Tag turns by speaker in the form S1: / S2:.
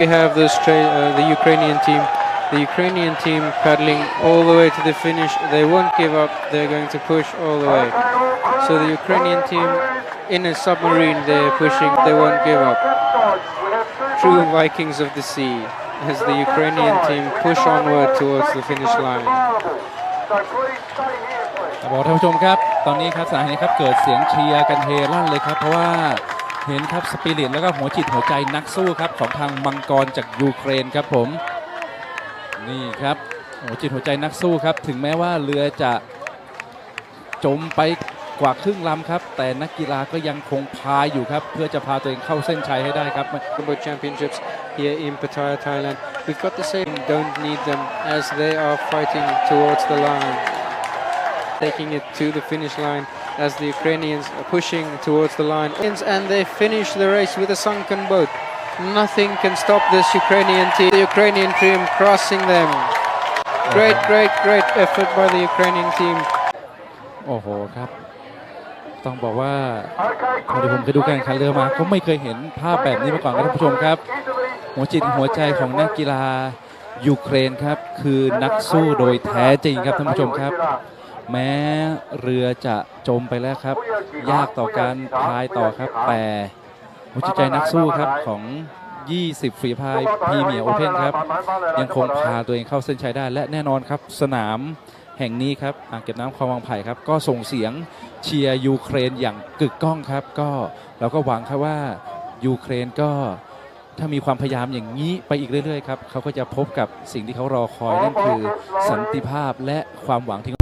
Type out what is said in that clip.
S1: We have the, Austra- uh, the Ukrainian team. The Ukrainian team paddling all the way to the finish. They won't give up. They're going to push all the way. So the Ukrainian team in a submarine, they're pushing. They won't give up. True Vikings of the sea as the Ukrainian team push onward towards the finish line.
S2: บอกท่านผู้ชมครับ ตอนนี้ครับสถานนี้ครับเกิดเสียงเชียร์กันเฮลั่นเลยครับ เพราะว่า เห็นครับสปิริตแล้วก็หัวจิตหัวใจนักสู้ครับของทางมังกรจากยูเครนครับผมนี่ครับหัวจิตหัวใจนักสู้ครับ ถึงแม้ว่าเรือจะจมไปกว่าครึ่งลำครับ แต่นักกีฬาก็ยังคงพายอยู่ครับ เพื่อจะพาตัวเองเข้าเส้นชัยให้ได้ครับ
S1: Combo Championships here in Pattaya, Thailand. We've got the same, don't need them as they are fighting towards the line, taking it to the finish line as the Ukrainians are pushing towards the line. And they finish the race with a sunken boat. Nothing can stop this Ukrainian team. The Ukrainian team crossing them. Great, great, great effort by the Ukrainian team.
S2: โอ้โหครับ ต้องบอกว่าพอดีผมเคยดูการแข่งขันเรือมา ก็ไม่เคยเห็นภาพแบบนี้มาก่อนครับท่านผู้ชมครับ หัวจิตหัวใจของนักกีฬายูเครนครับ คือนักสู้โดยแท้จริงครับท่านผู้ชมครับ แม้เรือจะจมไปแล้วครับ ยากต่อการพายต่อครับ แต่หัวจิตใจนักสู้ครับของ 20 ฝีพายพีเมียโอเพนครับ ยังคงพาตัวเองเข้าเส้นชัยได้ และแน่นอนครับ สนามแห่งนี้ครับอ่างเก็บน้ำคลองวังไผ่ครับ ก็ส่งเสียงเชียร์ยูเครนอย่างกึกก้องครับ ก็เราก็หวังครับว่ายูเครนก็ถ้ามีความพยายามอย่างนี้ไปอีกเรื่อยๆครับเขาก็จะพบกับสิ่งที่เขารอคอยนั่นคือสันติภาพและความหวังที่